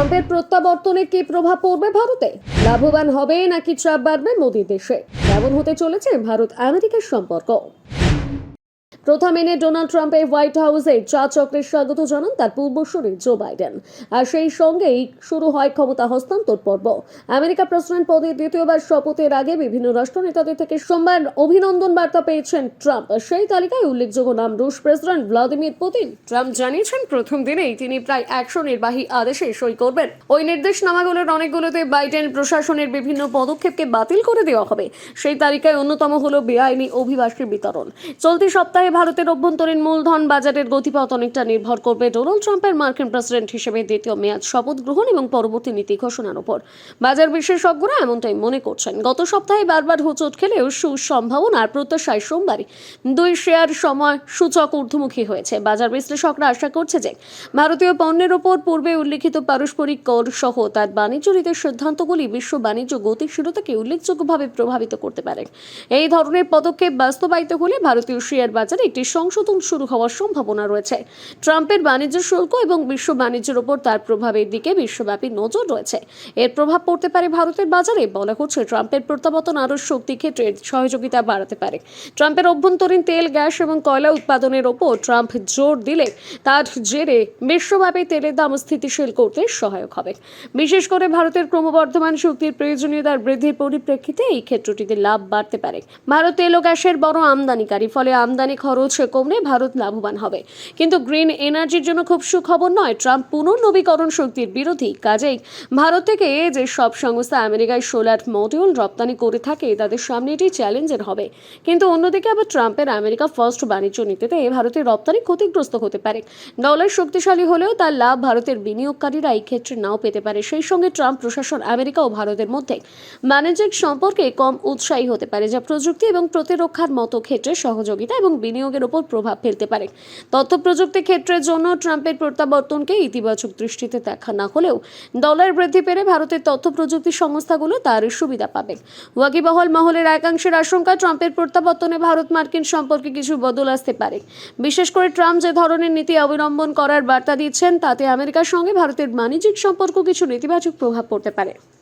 ট্রাম্পের প্রত্যাবর্তনে কি প্রভাব পড়বে ভারতে? লাভবান হবে নাকি চাপ বাড়বে মোদী দেশে? কেমন হতে চলেছে ভারত আমেরিকার সম্পর্ক? প্রথম এনে ডোনাল্ড ট্রাম্পের হোয়াইট হাউসে চা চক্রের স্বাগত জানান তার পূর্বসূরি জো বাইডেন। আর সেই সঙ্গেই শুরু হয় ক্ষমতা হস্তান্তর পর্ব। আমেরিকা প্রেসিডেন্ট পদে দ্বিতীয়বার শপথের আগে বিভিন্ন রাষ্ট্রনেতাদের থেকে সোমবার অভিনন্দন বার্তা পেয়েছেন ট্রাম্প। সেই তালিকায় উল্লেখযোগ্য নাম রুশ প্রেসিডেন্ট ভ্লাদিমির পুতিন। ট্রাম্প জানিয়েছেন, প্রথম দিনেই তিনি প্রায় একশো নির্বাহী আদেশে সই করবেন। ওই নির্দেশনামাগুলোর অনেকগুলোতে বাইডেন প্রশাসনের বিভিন্ন পদক্ষেপকে বাতিল করে দেওয়া হবে। সেই তালিকায় অন্যতম হলো বেআইনি অভিবাসী বিতরণ। চলতি সপ্তাহে ভারতের অভ্যন্তরীণ মূলধন বাজারের গতিপথ অনেকটা নির্ভর করবে ডোনাল্ড ট্রাম্পের মার্কিন প্রেসিডেন্ট হিসেবে দ্বিতীয় মেয়াদ শপথ গ্রহণ এবং পরবর্তী নীতি ঘোষণার উপর বাজার বিশেষজ্ঞরা এমনটাই মনে করছেন। গত সপ্তাহে বারবার হোঁচট খেলেও সুসম্ভাবনার প্রত্যাশায় সোমবারই দুই শেয়ার সময় সূচক ঊর্ধ্বমুখী হয়েছে। বাজার বিশ্লেষকরা আশা করছে যে ভারতীয় পণ্যের ওপর পূর্বে উল্লিখিত পারস্পরিক কর সহ তার বাণিজ্য নীতির সিদ্ধান্তগুলি বিশ্ব বাণিজ্য গতিশীলতাকে উল্লেখযোগ্যভাবে প্রভাবিত করতে পারে। এই ধরনের পদক্ষেপ বাস্তবায়িত হলে ভারতীয় শেয়ার বাজারে একটি সংশোধন শুরু হওয়ার সম্ভাবনা রয়েছে। ট্রাম্পের বাণিজ্য শুল্ক এবং বিশ্ব বাণিজ্যের ওপর তার প্রভাবের দিকে বিশ্বব্যাপী নজর রয়েছে। এর প্রভাব পড়তে পারে ভারতের বাজারে, বলা হচ্ছে ট্রাম্পের প্রত্যাবর্তন আরও শক্তি ক্ষেত্রে সহযোগিতা বাড়াতে পারে। ট্রাম্পের অভ্যন্তরীণ তেল, গ্যাস এবং কয়লা উৎপাদনের ওপর ট্রাম্প জোর দিলে তার জেরে বিশ্বব্যাপী তেলের দাম স্থিতিশীল করতে সহায়ক হবে। বিশেষ করে ভারতের ক্রমবর্ধমান শক্তির প্রয়োজনীয়তার বৃদ্ধির পরিপ্রেক্ষিতে এই ক্ষেত্রটিতে লাভ বাড়তে পারে। ভারত তেল ও গ্যাসের বড় আমদানিকারী, ফলে আমদানি খরচ কমলে ভারত লাভবান হবে। কিন্তু গ্রিন এনার্জির জন্য খুব সুখবর নয়, ট্রাম্প পুনর্নবীকরণ শক্তির বিরোধী। কাজেই ভারত থেকে যে সব সংস্থা আমেরিকায় সোলার মডিউল রপ্তানি করে থাকে, তাদের সামনে এটি চ্যালেঞ্জের হবে। কিন্তু অন্যদিকে আবার ট্রাম্পের আমেরিকা ফার্স্ট বাণিজ্য নীতিতে ভারতের রপ্তানি ক্ষতিগ্রস্ত হতে পারে। ডলার শক্তিশালী হলেও তার লাভ ভারতের বিনিয়োগকারীরা এই ক্ষেত্রে নাও পেতে পারে। সেই সঙ্গে ট্রাম্প, প্রশাসন, আমেরিকা ও ভারতের মধ্যে বাণিজ্যিক সম্পর্কে কম উৎসাহী হতে পারে, যা প্রযুক্তি এবং প্রতিরক্ষার মতো ক্ষেত্রে সহযোগিতা এবং বিনিয়োগের উপর প্রভাব ফেলতে পারে। তথ্য প্রযুক্তি ক্ষেত্রের জন্য ট্রাম্পের প্রত্যাবর্তনকে ইতিবাচক দৃষ্টিতে দেখা না হলেও ডলার বৃদ্ধি পেলে ভারতের তথ্য প্রযুক্তি সংস্থাগুলো তার সুবিধা পাবে। ওয়াকিবহল মহলের একাংশের আশঙ্কা ট্রাম্পের প্রত্যাবর্তনে ভারত মার্কিন সম্পর্কে কিছু বদল আসতে পারে। বিশেষ করে ট্রাম্প যে ধরনের নীতি অবলম্বন করার বার্তা দিচ্ছেন, তাতে আমেরিকার সঙ্গে ভারতের বাণিজ্যিক সম্পর্ক কিছু নেতিবাচক প্রভাব পড়তে পারে।